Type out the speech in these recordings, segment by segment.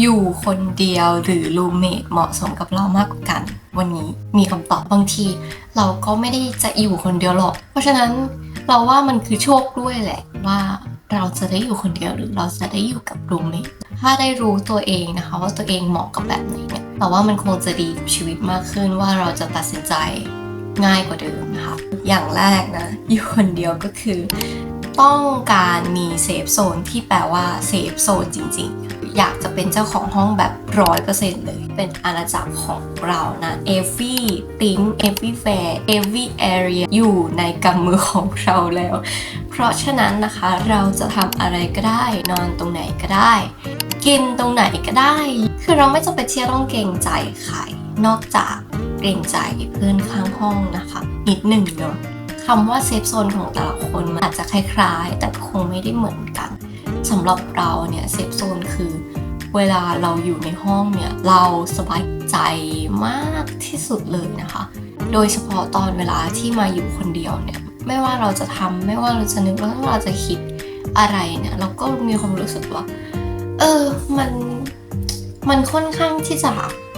อยู่คนเดียวหรือรูเมทเหมาะสมกับเรามากกว่ากัน วันนี้มีคำตอบบางที เราก็ไม่ได้จะอยู่คนเดียวหรอก เพราะฉะนั้นเราว่ามันคือโชคด้วยแหละว่าเราจะได้อยู่คนเดียวหรือเราจะได้อยู่กับรูเมทถ้าได้รู้ตัวเองนะคะว่าตัวเองเหมาะกับแบบไหนเนี่ยแต่ว่ามันคงจะดีกับชีวิตมากขึ้นว่าเราจะตัดสินใจง่ายกว่าเดิมนะคะอย่างแรกนะอยู่คนเดียวก็คือ ต้องการมีเซฟโซนที่แปลว่าเซฟโซนจริงๆ อยากจะเป็นเจ้าของห้องแบบร้อยเปอร์เซ็นต์เลย เป็นอาณาจักรของเรานะ every thing every fair every area อยู่ในกำมือของเราแล้ว เพราะฉะนั้นนะคะเราจะทำอะไรก็ได้ นอนตรงไหนก็ได้ กินตรงไหนก็ได้ คือเราไม่จำเป็นที่จะต้องเกรงใจใครนอกจากเกรงใจเพื่อนข้างห้องนะคะ นิดหนึ่งเนาะคำว่าเซฟโซนของแต่ละคนมันอาจจะคล้ายๆ แต่คงไม่ได้เหมือนกัน สำหรับเราเนี่ยเซฟโซนคือเวลาเราอยู่ในห้องเนี่ย เราสบายใจมากที่สุดเลยนะคะ โดยเฉพาะตอนเวลาที่มาอยู่คนเดียวเนี่ย ไม่ว่าเราจะทำไม่ว่าเราจะนึกว่าเราจะคิดอะไรเนี่ย เราก็มีความรู้สึกว่า เออมันมันค่อนข้างที่จะ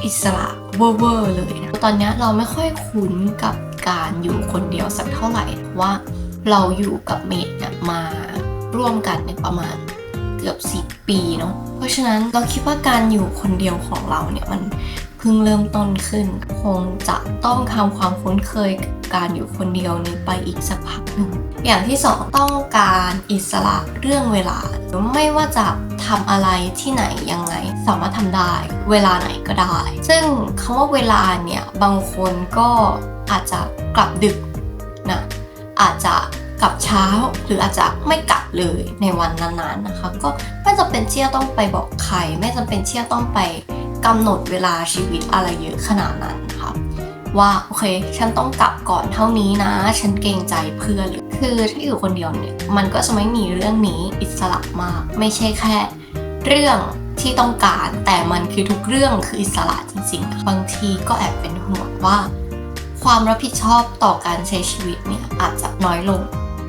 อิสระเวอร์เลยนะตอนนี้เราไม่ค่อยคุ้นกับการอยู่คนเดียวสักเท่าไหร่ว่าเราอยู่กับเมดเนี่ยมาร่วมกันเนี่ยประมาณ กือบ 10 ปีเนาะเพราะฉะนั้นเราคิดว่าการอยู่คนเดียวของเราเนี่ยมันเพิ่งเริ่มต้นขึ้น คงจะต้องทำความคุ้นเคยกับการอยู่คนเดียวนี้ไปอีกสักพักหนึ่งอย่างที่สองต้องการอิสระเรื่องเวลา ไม่ว่าจะทำอะไรที่ไหนยังไง สามารถทำได้ เวลาไหนก็ได้ ซึ่งคำว่าเวลาเนี่ยบางคนก็อาจจะกลับดึกนะอาจจะ กลับเช้า หรืออาจจะไม่กลับเลยในวันนั้นๆนะคะ ก็ไม่จำเป็นที่จะต้องไปบอกใคร ไม่จำเป็นที่จะต้องไปกำหนดเวลาชีวิตอะไรเยอะขนาดนั้นนะคะว่าโอเค ฉันต้องกลับก่อนเท่านี้นะ ฉันเกรงใจเพื่อนคือถ้าอยู่คนเดียวเนี่ยมันก็จะไม่มีเรื่องนี้อิสระมาก ไม่ใช่แค่ เรื่องที่ต้องการแต่มันคือทุกเรื่องคืออิสระจริงๆ บางทีก็แอบเป็นห่วงว่า ความรับผิดชอบต่อการใช้ชีวิตเนี่ยอาจจะน้อยลง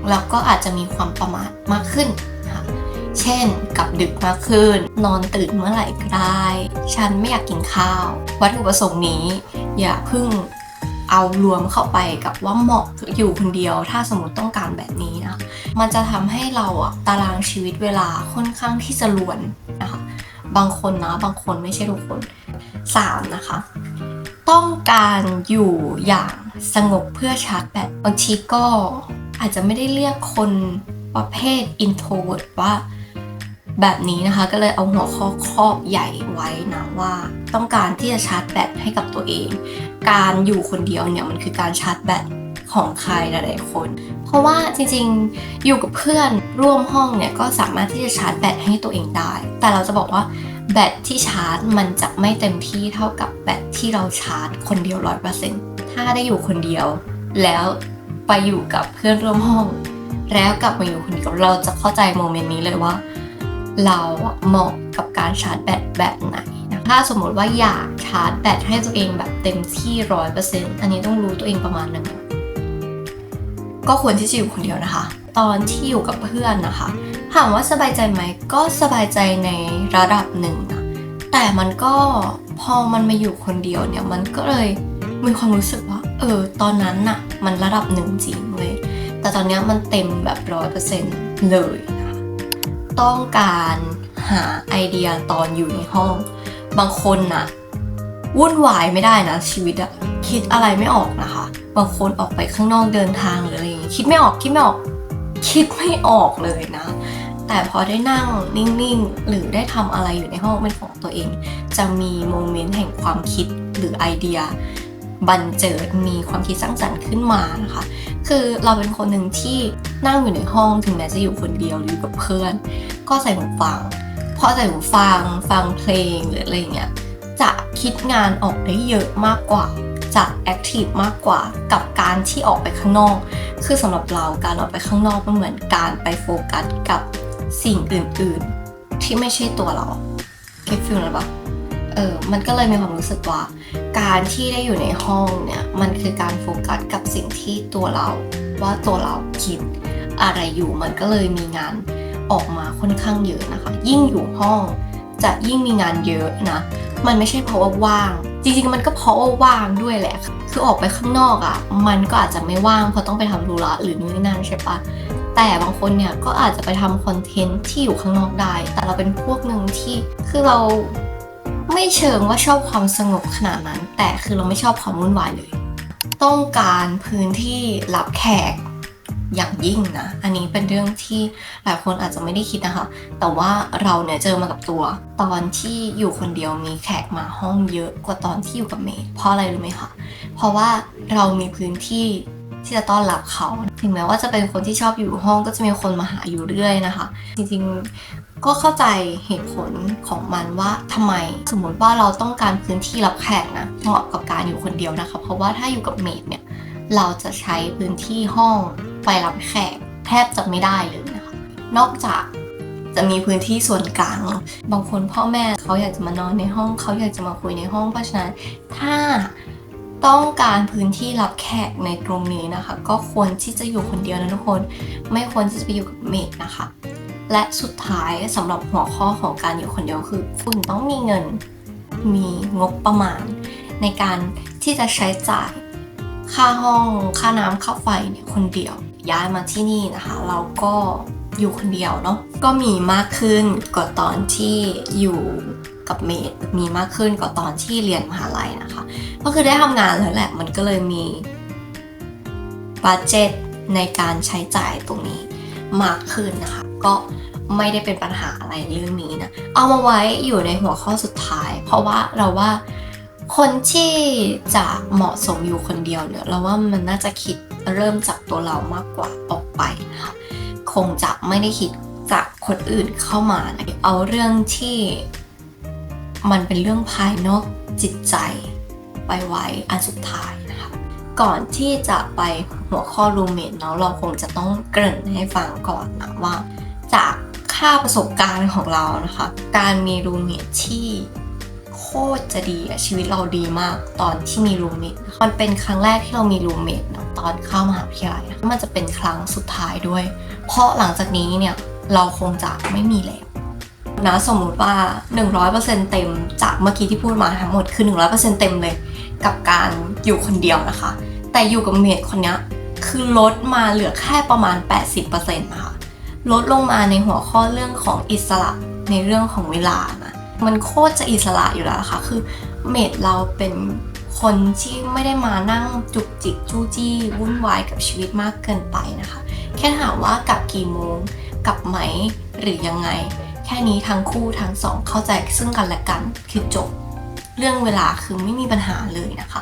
แล้วก็อาจจะมีความประมาทมากขึ้นนะคะเช่นกลับดึกมากขึ้น นอนตื่นเมื่อไหร่ก็ได้ ฉันไม่อยากกินข้าว วัตถุประสงค์นี้ อย่าเพิ่งเอารวมเข้าไปกับว่าเหมาะอยู่คนเดียว ถ้าสมมติต้องการแบบนี้นะ มันจะทำให้เราอะตารางชีวิตเวลาค่อนข้างที่จะลวนนะคะ บางคนนะ บางคนไม่ใช่ทุกคน 3. นะคะ ต้องการอยู่อย่างสงบเพื่อชาร์จแบตบางทีก็ อาจจะไม่ได้เรียกคนประเภท introvert ว่าแบบนี้นะคะ ก็เลยเอาหัวข้อครอบใหญ่ไว้นะว่าต้องการที่จะชาร์จแบตให้กับตัวเอง การอยู่คนเดียวเนี่ยมันคือการชาร์จแบตของใครหลายๆคน เพราะว่าจริงๆอยู่กับเพื่อนร่วมห้องเนี่ยก็สามารถที่จะชาร์จแบตให้ตัวเองได้ แต่เราจะบอกว่าแบตที่ชาร์จมันจะไม่เต็มที่เท่ากับแบตที่เราชาร์จคนเดียวร้อยเปอร์เซ็นต์ถ้าได้อยู่คนเดียวแล้ว ไปอยู่กับเพื่อนร่วมห้อง แล้วกลับมาอยู่คนเดียวเราจะเข้าใจโมเมนต์นี้เลยว่า เราเหมาะกับการชาร์จแบตแบบไหนนะถ้าสมมติว่าอยากชาร์จแบตให้ตัวเองแบบเต็มที่ร้อยเปอร์เซ็นต์อันนี้ต้องรู้ตัวเองประมาณหนึ่งก็ควรที่จะอยู่คนเดียวนะคะ ตอนที่อยู่กับเพื่อนนะคะถามว่าสบายใจไหมก็สบายใจในระดับหนึ่งนะแต่มันก็พอมันมาอยู่คนเดียวเนี่ยมันก็เลยมีความรู้สึกว่า เออ ตอนนั้นน่ะ มันระดับหนึ่งจริงเลยแต่ตอนนี้มันเต็มแบบร้อยเปอร์เซ็นต์เลยนะคะต้องการหาไอเดียตอนอยู่ในห้อง บางคนนะวุ่นวายไม่ได้นะชีวิตอะคิดอะไรไม่ออกนะคะ บางคนออกไปข้างนอกเดินทางหรืออะไรอย่างงี้คิดไม่ออกคิดไม่ออกคิดไม่ออกเลยนะ แต่พอได้นั่งนิ่งๆ หรือได้ทำอะไรอยู่ในห้องเป็นของตัวเอง จะมีโมเมนต์แห่งความคิดหรือไอเดีย บันเจิดมีความคิดสร้างสรรค์ขึ้นมานะคะ คือเราเป็นคนหนึ่งที่นั่งอยู่ในห้องถึงแม้จะอยู่คนเดียวหรืออยู่กับเพื่อน ก็ใส่หูฟังพอใส่หูฟังฟังเพลงหรืออะไรเงี้ยจะคิดงานออกได้เยอะมากกว่าจะแอคทีฟมากกว่ากับการที่ออกไปข้างนอก คือสำหรับเราการออกไปข้างนอกมันเหมือนการไปโฟกัสกับสิ่งอื่น ๆ ที่ไม่ใช่ตัวเราเก็ตฟิลนะปะ เออมันก็เลยมีความรู้สึกว่า การที่ได้อยู่ในห้องเนี่ยมันคือการโฟกัสกับสิ่งที่ตัวเรา ว่าตัวเราคิดอะไรอยู่มันก็เลยมีงานออกมาค่อนข้างเยอะนะคะ ยิ่งอยู่ห้องจะยิ่งมีงานเยอะนะ มันไม่ใช่เพราะว่าว่าง จริงๆ มันก็เพราะว่าว่างด้วยแหละ คือออกไปข้างนอกอะ่ะ มันก็อาจจะไม่ว่างเพราะต้องไปทำธุระหรือนู่นนี่นั่นใช่ปะแต่บางคนเนี่ยก็อาจจะไปทำคอนเทนต์ที่อยู่ข้างนอกได้ แต่เราเป็นพวกหนึ่งที่คือเรา ไม่เชิงว่าชอบความสงบขนาดนั้น แต่คือเราไม่ชอบความวุ่นวายเลย ต้องการพื้นที่รับแขกอย่างยิ่งนะ อันนี้เป็นเรื่องที่หลายคนอาจจะไม่ได้คิดนะคะ แต่ว่าเราเนี่ยเจอมากับตัว ตอนที่อยู่คนเดียวมีแขกมาห้องเยอะกว่าตอนที่อยู่กับเมย์เพราะอะไรรู้ไหมคะ เพราะว่าเรามีพื้นที่ที่จะต้อนรับเขา ถึงแม้ว่าจะเป็นคนที่ชอบอยู่ห้องก็จะมีคนมาหาอยู่เรื่อยนะคะ จริง ก็เข้าใจเหตุผลของมันว่าทำไมสมมติว่าเราต้องการพื้นที่รับแขกนะเหมาะกับการอยู่คนเดียวนะคะ เพราะว่าถ้าอยู่กับเมดเนี่ยเราจะใช้พื้นที่ห้องไปรับแขกแทบจะไม่ได้เลยนะคะ นอกจากจะมีพื้นที่ส่วนกลาง บางคนพ่อแม่เขาอยากจะมานอนในห้องเขาอยากจะมาคุยในห้องเพราะฉะนั้นถ้าต้องการพื้นที่รับแขกในตรงนี้นะคะ ก็ควรที่จะอยู่คนเดียวนะทุกคน ไม่ควรที่จะไปอยู่กับเมดนะคะ และสุดท้ายสำหรับหัวข้อของการอยู่คนเดียวคือ คุณต้องมีเงิน มีงบประมาณ ในการที่จะใช้จ่ายค่าห้องค่าน้ำค่าไฟเนี่ยคนเดียว ย้ายมาที่นี่นะคะ เราก็อยู่คนเดียวเนาะก็มีมากขึ้นกว่าตอนที่อยู่กับเมดมีมากขึ้นกว่าตอนที่เรียนมหาลัยนะคะ ก็คือได้ทำงานแล้วแหละมันก็เลยมีบัตเจ็ตในการใช้จ่ายตรงนี้มากขึ้นนะคะ ก็ไม่ได้เป็นปัญหาอะไรเรื่องนี้นะ เอามาไว้อยู่ในหัวข้อสุดท้าย เพราะว่าเราว่าคนที่จะเหมาะสมอยู่คนเดียวเนี่ยเราว่ามันน่าจะคิดเริ่มจากตัวเรามากกว่าออกไปนะคะคงจะไม่ได้คิดจากคนอื่นเข้ามานะเอาเรื่องที่มันเป็นเรื่องภายนอกจิตใจไปไว้อันสุดท้ายนะคะ ก่อนที่จะไปหัวข้อรูเมทเนาะเราคงจะต้องเกริ่นให้ฟังก่อนนะว่า จากค่าประสบการณ์ของเรานะคะ การมีรูเมทที่โคตรจะดีอะชีวิตเราดีมากตอนที่มีรูเมทมันเป็นครั้งแรกที่เรามีรูเมทนะตอนเข้ามหาวิทยาลัยมันจะเป็นครั้งสุดท้ายด้วย เพราะหลังจากนี้เนี่ยเราคงจะไม่มีแล้วนะสมมุติว่า 100%เต็มจากเมื่อกี้ที่พูดมาทั้งหมดคือ 100%เต็มเลย กับการอยู่คนเดียวนะคะ แต่อยู่กับเมดคนนี้คือลดมาเหลือแค่ประมาณ 80%นะคะ ลดลงมาในหัวข้อเรื่องของอิสระในเรื่องของเวลานะมันโคตรจะอิสระอยู่แล้วค่ะ คือเมดเราเป็นคนที่ไม่ได้มานั่งจุกจิกจู้จี้วุ่นวายกับชีวิตมากเกินไปนะคะ แค่ถามว่ากลับกี่โมงกลับไหมหรือยังไง แค่นี้ทั้งคู่ทั้งสองเข้าใจซึ่งกันและกันคือจบ เรื่องเวลาคือไม่มีปัญหาเลยนะคะ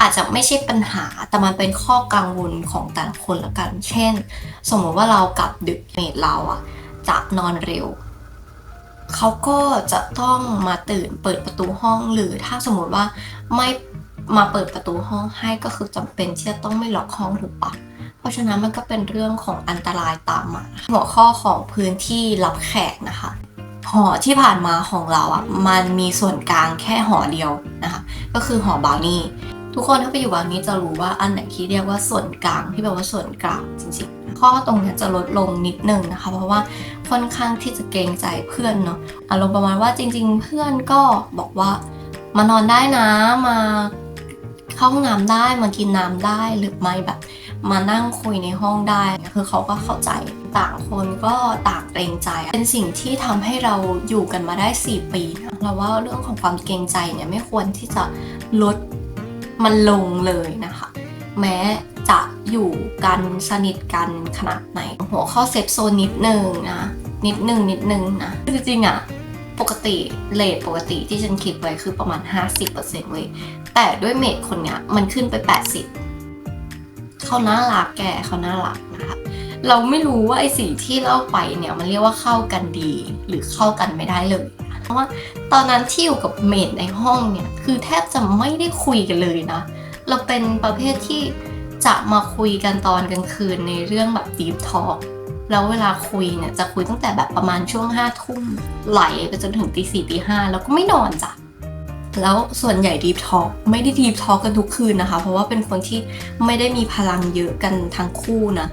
อาจจะไม่ใช่ปัญหา แต่มันเป็นข้อกังวลของแต่ละคนละกัน เช่น สมมติว่าเรากลับดึกเมดเราอะจะนอนเร็ว เขาก็จะต้องมาตื่นเปิดประตูห้องหรือถ้าสมมติว่าไม่มาเปิดประตูห้องให้ก็คือจำเป็นที่จะต้องไม่ล็อกห้องถูกปะเพราะฉะนั้นมันก็เป็นเรื่องของอันตรายตามมา หัวข้อของพื้นที่รับแขกนะคะหอที่ผ่านมาของเราอะมันมีส่วนกลางแค่หอเดียวนะคะ ก็คือหอบาวนี่ ทุกคนถ้าไปอยู่บางนี้จะรู้ว่าอันไหนที่เรียกว่าส่วนกลางที่แปลว่าส่วนกลางจริงๆ ข้อตรงนี้จะลดลงนิดนึงนะคะ เพราะว่าค่อนข้างที่จะเกรงใจเพื่อนเนาะอารมณ์ประมาณว่าจริง ๆ เพื่อนก็บอกว่ามานอนได้นะมาเข้าห้องน้ำได้มากินน้ำได้หรือไม่แบบ มานั่งคุยในห้องได้ คือเขาก็เข้าใจต่างคนก็ต่างเกรงใจ เป็นสิ่งที่ทำให้เราอยู่กันมาได้ 4 ปีนะเราว่าเรื่องของความเกรงใจเนี่ยไม่ควรที่จะลด มันลงเลยนะคะ แม้จะอยู่กันสนิทกันขนาดไหน หัวข้อเซฟโซนนิดนึงนะ นิดนึงนิดนึงนะจริงๆอะปกติเลทปกติที่ฉันคิดไว้คือประมาณ 50%เว้ยแต่ด้วยเมดคนเนี้ยมันขึ้นไป 80 เขาน่ารักแกเขาน่ารักนะคะเราไม่รู้ว่าไอ้สิ่งที่เล่าไปเนี่ยมันเรียกว่าเข้ากันดีหรือเข้ากันไม่ได้เลย ราะว่าตอนนั้นที่อยู่กับเมดในห้องเนี่ย คือแทบจะไม่ได้คุยกันเลยนะ เราเป็นประเภทที่จะมาคุยกันตอนกลางคืนในเรื่องแบบ deep talk แล้วเวลาคุยเนี่ยจะคุยตั้งแต่แบบประมาณช่วงห้าทุ่มไหลไปจนถึงตีสี่ตีห้าแล้วก็ไม่นอนจ้ะแล้วส่วนใหญ่ Deep Talk ไม่ได้ Deep Talk กันทุกคืนนะคะ เพราะว่าเป็นคนที่ไม่ได้มีพลังเยอะกันทั้งคู่นะ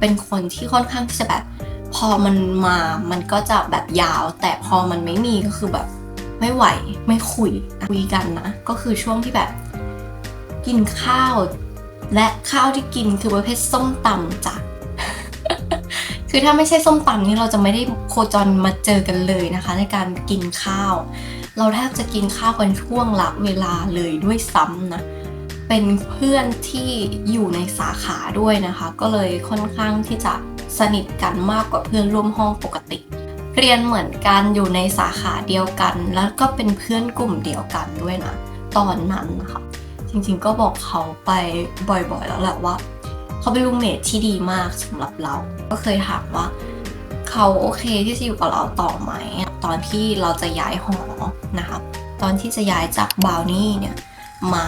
เป็นคนที่ค่อนข้างที่จะแบบ พอมันมามันก็จะแบบยาว แต่พอมันไม่มีก็คือแบบไม่ไหวไม่คุยคุยกันนะ ก็คือช่วงที่แบบกินข้าว และข้าวที่กินคือประเภทส้มตำจ้ะคือถ้าไม่ใช่ส้มตำนี่เราจะไม่ได้โคจรมาเจอกันเลยนะคะ ในการกินข้าว เราแทบจะกินข้าวกันช่วงละเวลาเลยด้วยซ้ำนะเป็นเพื่อนที่อยู่ในสาขาด้วยนะคะ ก็เลยค่อนข้างที่จะ สนิทกันมากกว่าเพื่อนร่วมห้องปกติ เรียนเหมือนกันอยู่ในสาขาเดียวกัน แล้วก็เป็นเพื่อนกลุ่มเดียวกันด้วยนะ ตอนนั้นนะคะ จริงๆก็บอกเขาไปบ่อยๆ แล้วแหละว่า เขาเป็นรูมเมทที่ดีมากสำหรับเรา ก็เคยถามว่า เขาโอเคที่จะอยู่กับเราต่อไหม ตอนที่เราจะย้ายหอนะคะ ตอนที่จะย้ายจากบาวนี่เนี่ยมา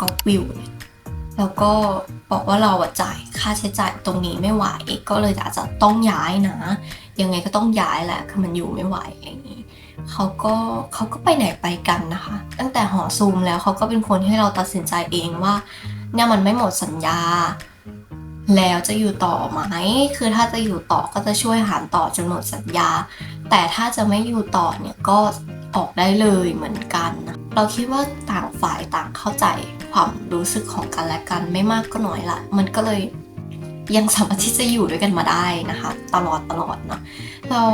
ก็วิวเนี่ย แล้วก็บอกว่าเราจ่ายค่าใช้จ่ายตรงนี้ไม่ไหวก็เลยอาจจะต้องย้ายนะ ยังไงก็ต้องย้ายแหละคือมันอยู่ไม่ไหวอย่างนี้เขาก็เขาก็ไปไหนไปกันนะคะ ตั้งแต่หอซูมแล้วเขาก็เป็นคนให้เราตัดสินใจเองว่าเนี่ยมันไม่หมดสัญญา แล้วจะอยู่ต่อไหมคือถ้าจะอยู่ต่อก็จะช่วยหารต่อจนหมดสัญญา แต่ถ้าจะไม่อยู่ต่อเนี่ยก็ออกได้เลยเหมือนกันนะเราคิดว่าต่างฝ่ายต่างเข้าใจ ความรู้สึกของกันและกันไม่มากก็น้อยละมันก็เลยยังสามารถที่จะอยู่ด้วยกันมาได้นะคะ ตลอดตลอดเนาะเรา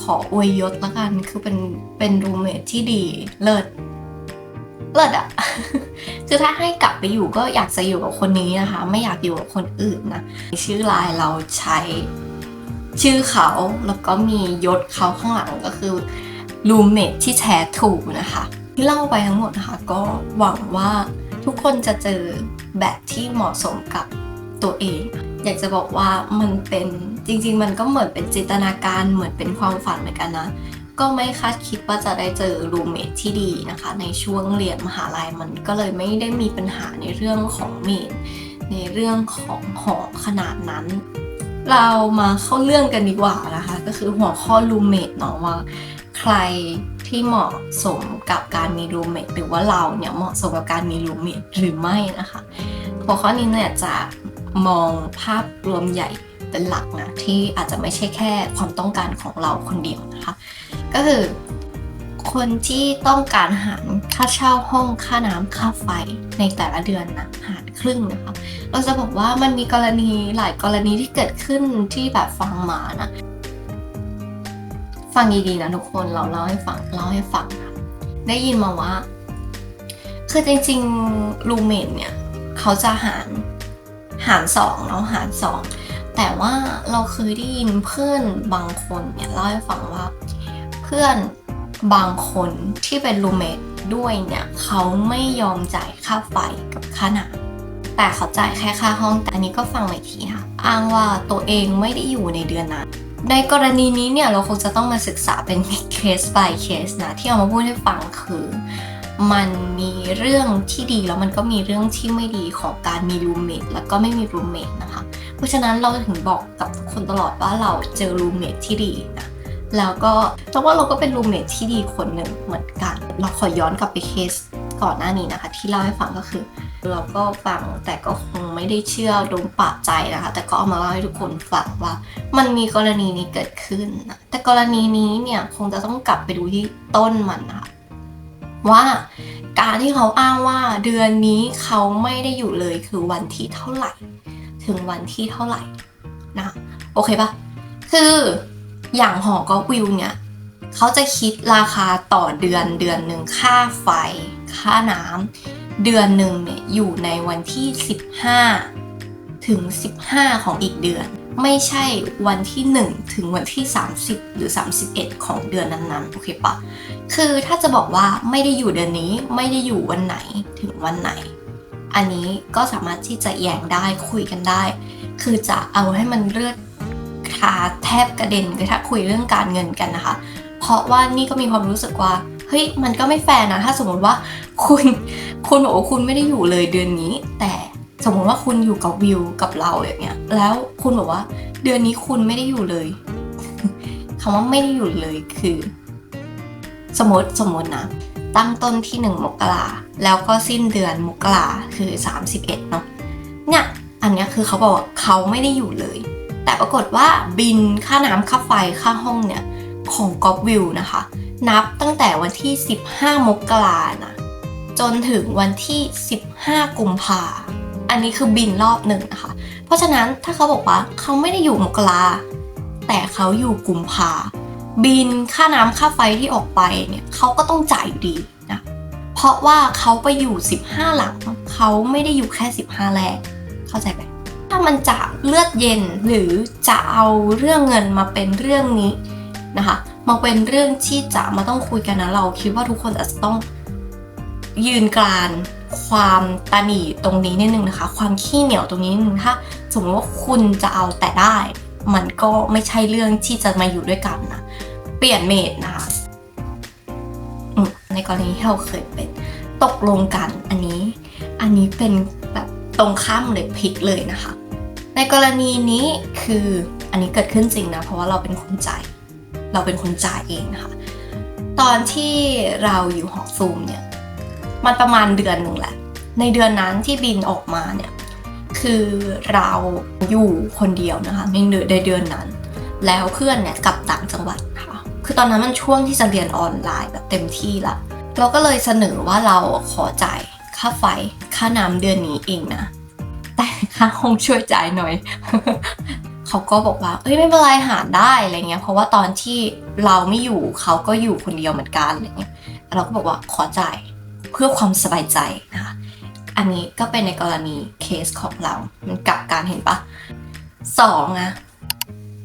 ขออวยยศละกันคือเป็นเป็นรูเมทที่ดีเลิศเลิศอะคือถ้าให้กลับไปอยู่ก็อยากจะอยู่กับคนนี้นะคะ ไม่อยากอยู่กับคนอื่นนะชื่อไลน์เราใช้ชื่อเขาแล้วก็มียศเขาข้างหลังก็คือรูเมทที่แท้ถูกนะคะ ที่เล่าไปทั้งหมดนะคะก็หวังว่าทุกคนจะเจอแบบที่เหมาะสมกับตัวเอง อยากจะบอกว่ามันเป็นจริง ๆ มันก็เหมือนเป็นจินตนาการเหมือนเป็นความฝันเหมือนกันนะก็ไม่คาดคิดว่าจะได้เจอรูเมทที่ดีนะคะ ในช่วงเรียนมหาลัยมันก็เลยไม่ได้มีปัญหาในเรื่องของเมทในเรื่องของหอขนาดนั้น เรามาเข้าเรื่องกันดีกว่านะคะ ก็คือหัวข้อรูเมทเนาะว่า ใคร ที่เหมาะสมกับการมีรูเมทหรือว่าเราเนี่ยเหมาะสมกับการมีรูเมทหรือไม่นะคะหัวข้อนี้เนี่ยจะมองภาพรวมใหญ่เป็นหลักนะที่อาจจะไม่ใช่แค่ความต้องการของเราคนเดียวนะคะก็คือคนที่ต้องการหารค่าเช่าห้องค่าน้ำค่าไฟในแต่ละเดือนนะหารครึ่งนะคะ เราจะบอกว่ามันมีกรณีหลายกรณีที่เกิดขึ้นที่แบบฟังมานะ ฟังดีๆนะทุกคนเราเล่าให้ฟังเล่าให้ฟังนะได้ยินมาว่าคือจริงๆรูเมทเนี่ยเขาจะหารหารสองเนาะหารสองแต่ว่าเราเคยได้ยินเพื่อนบางคนเนี่ยเล่าให้ฟังว่า เพื่อนบางคนที่เป็นรูเมทด้วยเนี่ยเขาไม่ยอมจ่ายค่าไฟกับค่าน้ำแต่เขาจ่ายแค่ค่าห้องแต่อันนี้ก็ฟังมาอีกทีค่ะอ้างว่าตัวเองไม่ได้อยู่ในเดือนนั้น ในกรณีนี้เนี่ยเราคงจะต้องมาศึกษาเป็นเคส by เคสนะ ที่เอามาพูดให้ฟังคือ มันมีเรื่องที่ดีแล้วมันก็มีเรื่องที่ไม่ดีของการมีรูเมทแล้วก็ไม่มีรูเมทนะคะ เพราะฉะนั้นเราถึงบอกกับทุกคนตลอดว่าเราเจอรูเมทที่ดีนะแล้วก็แต่ว่าเราก็เป็นรูเมทที่ดีคนหนึ่งเหมือนกัน เราขอย้อนกลับไปเคสก่อนหน้านี้นะคะ ที่เล่าให้ฟังก็คือ เราก็ฟังแต่ก็คงไม่ได้เชื่อโดนปะใจนะคะ แต่ก็เอามาเล่าให้ทุกคนฟังว่า มันมีกรณีนี้เกิดขึ้นนะแต่กรณีนี้เนี่ยคงจะต้องกลับไปดูที่ต้นมันนะคะว่าการที่เขาอ้างว่าเดือนนี้เขาไม่ได้อยู่เลยคือวันที่เท่าไหร่ ถึงวันที่เท่าไหร่นะโอเคปะคืออย่างหอก็วิวเนี่ยเขาจะคิดราคาต่อเดือนเดือนหนึ่งค่าไฟ ค่าน้ำ เดือนหนึ่งเนี่ยอยู่ในวันที่ 15 ถึง 15 ของอีกเดือน ไม่ใช่วันที่ 1 ถึงวันที่ 30 หรือ 31 ของเดือนนั้นๆ โอเคปะคือถ้าจะบอกว่าไม่ได้อยู่เดือนนี้ไม่ได้อยู่วันไหนถึงวันไหน อันนี้ก็สามารถที่จะแย้งได้คุยกันได้ คือจะเอาให้มันเลือดขาแทบกระเด็นเลยถ้าคุยเรื่องการเงินกันนะคะ เพราะว่านี่ก็มีความรู้สึกว่าเฮ้ยมันก็ไม่แฟร์นะถ้าสมมติว่า คุณคุณบอกว่าคุณไม่ได้อยู่เลยเดือนนี้ แต่สมมติว่าคุณอยู่กับวิวกับเราอย่างเงี้ย แล้วคุณบอกว่า เดือนนี้คุณไม่ได้อยู่เลยคำว่าไม่ได้อยู่เลยคือ สมมติสมมตินะตั้งต้นที่ 1 มกราแล้วก็สิ้นเดือนมกราคือ 31 เนาะเนี่ยอันนี้คือเขาบอกว่าเขาไม่ได้อยู่เลย แต่ปรากฏว่าบินค่าน้ำค่าไฟค่าห้องเนี่ย ของกอบวิวนะคะ นับตั้งแต่วันที่ 15 มกรานะ จนถึงวันที่ 15 กุมภาอันนี้คือบินรอบหนึ่งนะคะ เพราะฉะนั้นถ้าเขาบอกว่าเขาไม่ได้อยู่มกราแต่เขาอยู่กุมภาบินค่าน้ำค่าไฟที่ออกไปเนี่ยเขาก็ต้องจ่ายอยู่ดีนะเพราะว่าเขาไปอยู่ 15 หลังเขาไม่ได้อยู่แค่ 15 แรก เข้าใจไหมถ้ามันจะเลือดเย็นหรือจะเอาเรื่องเงินมาเป็นเรื่องนี้นะคะมาเป็นเรื่องที่จะมาต้องคุยกันนะเราคิดว่าทุกคนอาจจะต้อง ยืนกรานความตาหนีตรงนี้นิดนึงนะคะ ความขี้เหนียวตรงนี้นิดนึงถ้าสมมติว่าคุณจะเอาแต่ได้ มันก็ไม่ใช่เรื่องที่จะมาอยู่ด้วยกันนะเปลี่ยนเมดนะคะในกรณีที่เราเคยเป็นตกลงกันอันนี้ อันนี้เป็นแบบตรงข้ามเลยพลิกเลยนะคะ ในกรณีนี้คืออันนี้เกิดขึ้นจริงนะเพราะว่าเราเป็นคนจ่ายเราเป็นคนจ่ายเองนะคะตอนที่เราอยู่หอซูมเนี่ย มันประมาณเดือนหนึ่งแหละ ในเดือนนั้นที่บินออกมาเนี่ยคือเราอยู่คนเดียวนะคะในเดือนในเดือนนั้น แล้วเพื่อนเนี่ยกลับต่างจังหวัดค่ะ คือตอนนั้นมันช่วงที่จะเรียนออนไลน์แบบเต็มที่ละเราก็เลยเสนอว่าเราขอจ่ายค่าไฟค่าน้ำเดือนนี้เองนะ แต่ค่าห้องช่วยจ่ายหน่อย เขาก็บอกว่า เอ้ยไม่เป็นไรหาได้อะไรเงี้ย เพราะว่าตอนที่เราไม่อยู่เขาก็อยู่คนเดียวเหมือนกันอะไรเงี้ยเราก็บอกว่าขอจ่าย เพื่อความสบายใจนะคะอันนี้ก็เป็นในกรณีเคสของเรา มันกลับการเห็นปะสองอะ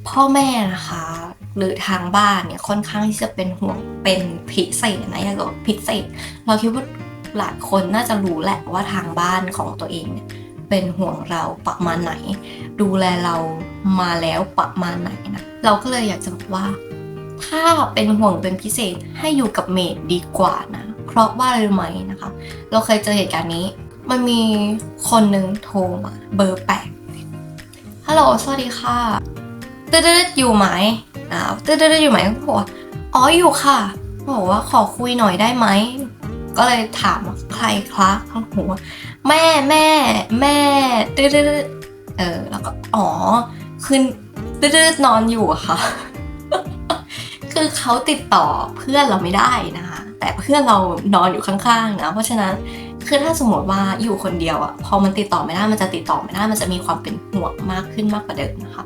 พ่อแม่นะคะ หรือทางบ้านเนี่ยค่อนข้างที่จะเป็นห่วงเป็นพิเศษนะอยากบอกพิเศษ เราคิดว่าหลายคนน่าจะรู้แหละว่าทางบ้านของตัวเองเนี่ยเป็นห่วงเราประมาณไหน ดูแลเรามาแล้วประมาณไหนนะเราก็เลยอยากจะบอกว่า ถ้าเป็นห่วงเป็นพิเศษให้อยู่กับเมดดีกว่านะ เพราะว่าอะไรรู้ไหมนะคะ เราเคยเจอเหตุการณ์นี้ มันมีคนหนึ่งโทรมาเบอร์แปลกฮัลโหลสวัสดีค่ะตืดๆอยู่ไหมอ่าตืดๆอยู่ไหมก็บอกว่าอ๋ออยู่ค่ะบอกว่าขอคุยหน่อยได้ไหมก็เลยถามว่าใครคะข้างหัวแม่แม่แม่ตืดๆเออแล้วก็อ๋อคือตืดๆนอนอยู่อะค่ะ คือเขาติดต่อเพื่อนเราไม่ได้นะคะ แต่เพื่อนเรานอนอยู่ข้างๆนะเพราะฉะนั้นคือถ้าสมมติว่าอยู่คนเดียวอะพอมันติดต่อไม่ได้มันจะติดต่อไม่ได้มันจะมีความเป็นห่วงมากขึ้นมากกว่าเดิมนะคะ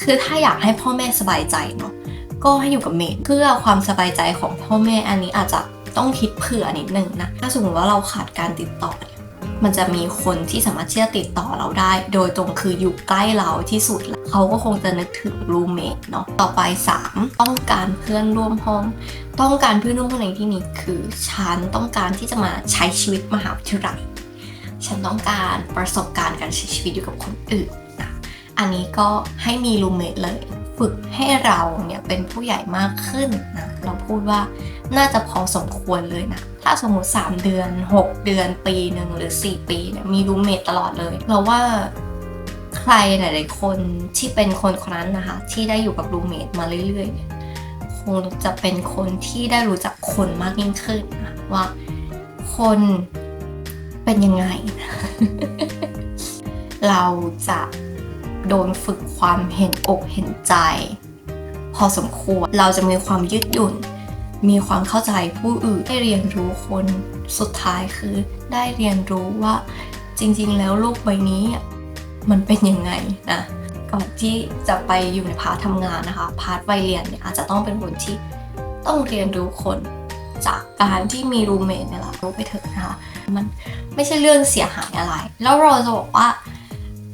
คือถ้าอยากให้พ่อแม่สบายใจเนาะก็ให้อยู่กับเมดเพื่อความสบายใจของพ่อแม่อันนี้อาจจะต้องคิดเผื่อนิดนึงนะถ้าสมมติว่าเราขาดการติดต่อเนี่ย มันจะมีคนที่สามารถที่จะติดต่อเราได้ โดยตรงคืออยู่ใกล้เราที่สุดแล้วเขาก็คงจะนึกถึงรูเมทเนาะต่อไป 3 ต้องการเพื่อนร่วมห้อง ต้องการเพื่อนร่วมห้องในที่นี้คือฉันต้องการที่จะมาใช้ชีวิตมหาวิทยาลัยฉันต้องการประสบการณ์การใช้ชีวิตอยู่กับคนอื่นนะอันนี้ก็ให้มีรูเมทเลย ฝึกให้เราเนี่ยเป็นผู้ใหญ่มากขึ้นนะเราพูดว่า น่าจะพอสมควรเลยนะ ถ้าสมมติ 3 เดือน 6 เดือนปีหนึ่งหรือ 4 ปีเนี่ยมีรูเมทตลอดเลยเราว่าใครหลาย ๆ คนที่เป็นคนคนนั้นนะคะ ที่ได้อยู่กับรูเมทมาเรื่อย ๆ เนี่ยคงจะเป็นคนที่ได้รู้จักคนมากยิ่งขึ้นนะว่าคนเป็นยังไง เราจะโดนฝึกความเห็นอกเห็นใจ พอสมควรเราจะมีความยืดหยุ่น มีความเข้าใจผู้อื่นได้เรียนรู้คนสุดท้ายคือ ได้เรียนรู้ว่าจริงๆ แล้วโลกใบนี้มันเป็นยังไงนะก่อนที่จะไปอยู่ในพาร์ททำงานนะคะ พาร์ทวัยเรียนเนี่ยอาจจะต้องเป็นคนที่ต้องเรียนรู้คนจากการที่มีรูเมทเนี่ยแหละรู้ไปเถอะนะคะมันไม่ใช่เรื่องเสียหายอะไร แล้วเราจะบอกว่า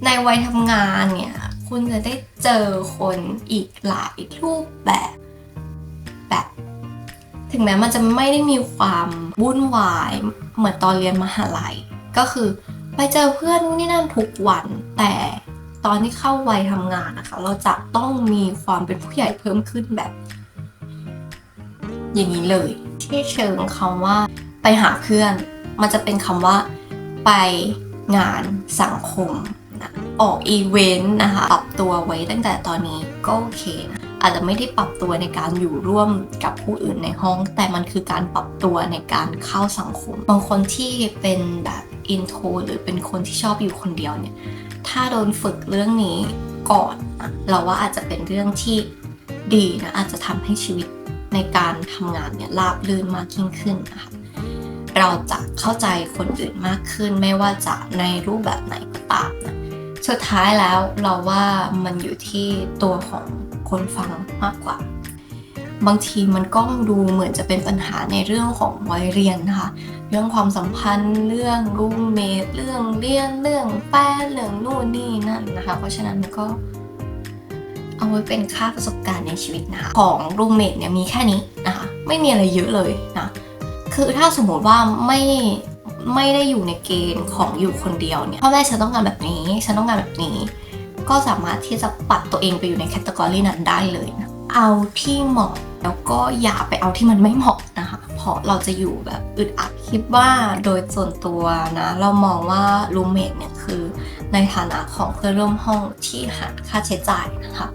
ในวัยทำงานเนี่ย คุณจะได้เจอคนอีกหลายรูปแบบ ถึงแม้มันจะไม่ได้มีความวุ่นวาย เหมือนตอนเรียนมหาลัย ก็คือไปเจอเพื่อนนู่นนี่นั่นทุกวัน แต่ตอนที่เข้าวัยทำงานนะคะ เราจะต้องมีความเป็นผู้ใหญ่เพิ่มขึ้นแบบ อย่างนี้เลย ที่เชิงคำว่า ไปหาเพื่อน มันจะเป็นคำว่า ไปงานสังคมนะออกอีเวนต์นะคะปรับตัวไว้ตั้งแต่ตอนนี้ก็โอเคนะ อาจจะไม่ได้ปรับตัวในการอยู่ร่วมกับผู้อื่นในห้อง แต่มันคือการปรับตัวในการเข้าสังคม บางคนที่เป็นแบบอินโทรหรือเป็นคนที่ชอบอยู่คนเดียวเนี่ย ถ้าโดนฝึกเรื่องนี้ก่อน เราว่าอาจจะเป็นเรื่องที่ดีนะ อาจจะทำให้ชีวิตในการทำงานเนี่ยราบรื่นมากยิ่งขึ้นนะคะเราจะเข้าใจคนอื่นมากขึ้น ไม่ว่าจะในรูปแบบไหนก็ตามนะสุดท้ายแล้วเราว่ามันอยู่ที่ตัวของ คนฟังมากกว่า บางทีมันก็ดูเหมือนจะเป็นปัญหาในเรื่องของวัยเรียนนะคะเรื่องความสัมพันธ์เรื่องรูมเมทเรื่องเรียนเรื่องแฟนเรื่องนู่นนี่นั่นนะคะ เพราะฉะนั้นก็เอาไว้เป็นค่าประสบการณ์ในชีวิตนะคะของรูมเมทเนี่ยมีแค่นี้นะคะไม่มีอะไรเยอะเลยนะคือถ้าสมมติว่าไม่ไม่ได้อยู่ในเกณฑ์ของอยู่คนเดียวเนี่ยพ่อแม่ฉันต้องการแบบนี้ ฉันต้องการแบบนี้ ก็สามารถที่จะปัดตัวเองไปอยู่ในแคตตากรีนั้นได้เลยนะเอาที่เหมาะแล้วก็อย่าไปเอาที่มันไม่เหมาะนะคะ เพราะเราจะอยู่แบบอึดอัดคิดว่าโดยส่วนตัวนะ เรามองว่ารูเมทเนี่ยคือในฐานะของเพื่อนร่วมห้องที่หารค่าใช้จ่ายนะคะ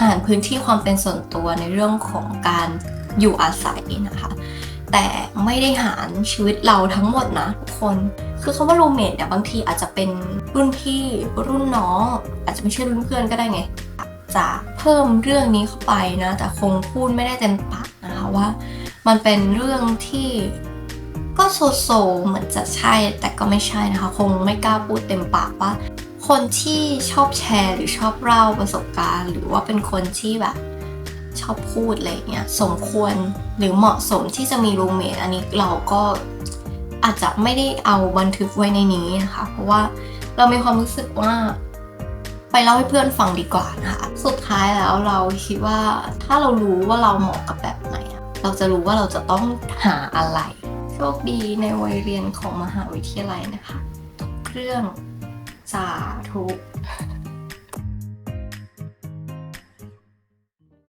หารพื้นที่ความเป็นส่วนตัวในเรื่องของการอยู่อาศัยนะคะ แต่ไม่ได้หารชีวิตเราทั้งหมดนะทุกคน คือคำว่ารูเมทเนี่ยบางทีอาจจะเป็น รุ่นพี่รุ่นน้อง อาจจะไม่ใช่รุ่นเพื่อนก็ได้ไงจะเพิ่มเรื่องนี้เข้าไปนะ แต่คงพูดไม่ได้เต็มปากนะคะว่า มันเป็นเรื่องที่ก็โซโซเหมือนจะใช่แต่ก็ไม่ใช่นะคะ คงไม่กล้าพูดเต็มปากว่า คนที่ชอบแชร์หรือชอบเล่าประสบการณ์ หรือว่าเป็นคนที่แบบชอบพูดอะไรเงี้ยสมควรหรือเหมาะสมที่จะมีรูเมทอันนี้เราก็อาจจะไม่ได้เอาบันทึกไว้ในนี้นะคะ เพราะว่า เรามีความรู้สึกว่าไปเล่าให้เพื่อนฟังดีกว่านะคะสุดท้ายแล้วเราคิดว่าถ้าเรารู้ว่าเราเหมาะกับแบบไหน เราจะรู้ว่าเราจะต้องหาอะไร โชคดีในวัยเรียนของมหาวิทยาลัยนะคะทุกเรื่องสาธุ